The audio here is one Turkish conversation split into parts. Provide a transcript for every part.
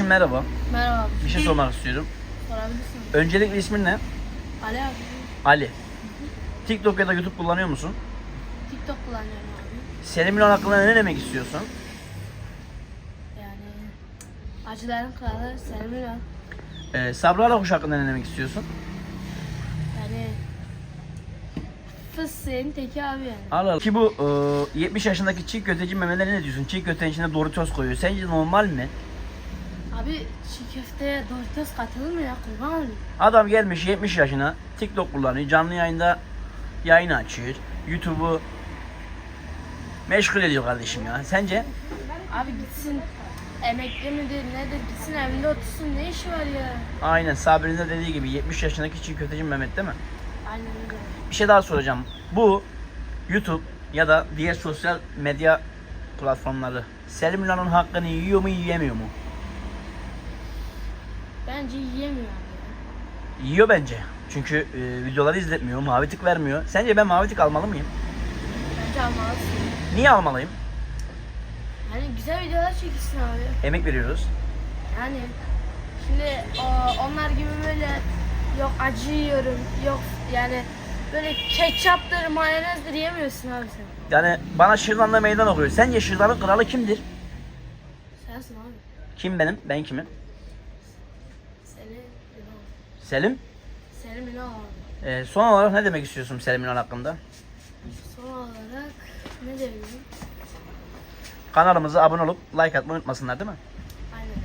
Merhaba. Merhaba. Bir şey sormak istiyorum. Sorabilirsin. Öncelikle ismin ne? Ali abi. Ali. TikTok ya da YouTube kullanıyor musun? TikTok kullanıyorum abi. Selim İlhan hakkında ne demek istiyorsun? Yani acıların kralı Selim İlhan. Ee, Sabri Alakuş hakkında ne demek istiyorsun? Yani fıssığın teki abi yani. Allah Allah. Ki bu e, 70 yaşındaki çiğ köfteci Mehmet'e ne diyorsun? Çiğ köftenin içine Doritos koyuyor. Sence normal mi? Abi çiğ köfteye Doritos katılır mı ya kurban olayım. Adam gelmiş 70 yaşına TikTok kullanıyor. Canlı yayında yayın açıyor. YouTube'u meşgul ediyor kardeşim ya. Sence? Abi gitsin emekli midir nedir gitsin evinde otursun ne işi var ya. Aynen Sabri'nin de dediği gibi 70 yaşındaki çiğ köfteci Mehmet değil mi? Aynen öyle. Bir şey daha soracağım. Bu YouTube ya da diğer sosyal medya platformları Selim İlhan'ın hakkını yiyor mu yiyemiyor mu? Bence yiyemiyor abi. Yiyor bence. Çünkü e, videoları izletmiyor, mavi tık vermiyor. Sence ben mavi tık almalı mıyım? Bence almalısın. Niye almalıyım? Yani güzel videolar çekilsin abi. Emek veriyoruz. Yani şimdi o, onlar gibi böyle yok acı yiyorum yok yani böyle ketçaptır mayonezdir yemiyorsun abi sen. Yani bana Şırdan'da meydan okuyor. Sence Şırdan'ın kralı kimdir? Sensin abi. Kim benim? Ben kimim? Seni Ünal. Selim. Selim Ünal abi. E, son olarak ne demek istiyorsun Selim İlhan hakkında? Son olarak ne diyebilirim? Kanalımıza abone olup like atmayı unutmasınlar değil mi? Aynen öyle.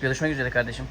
Görüşmek üzere kardeşim.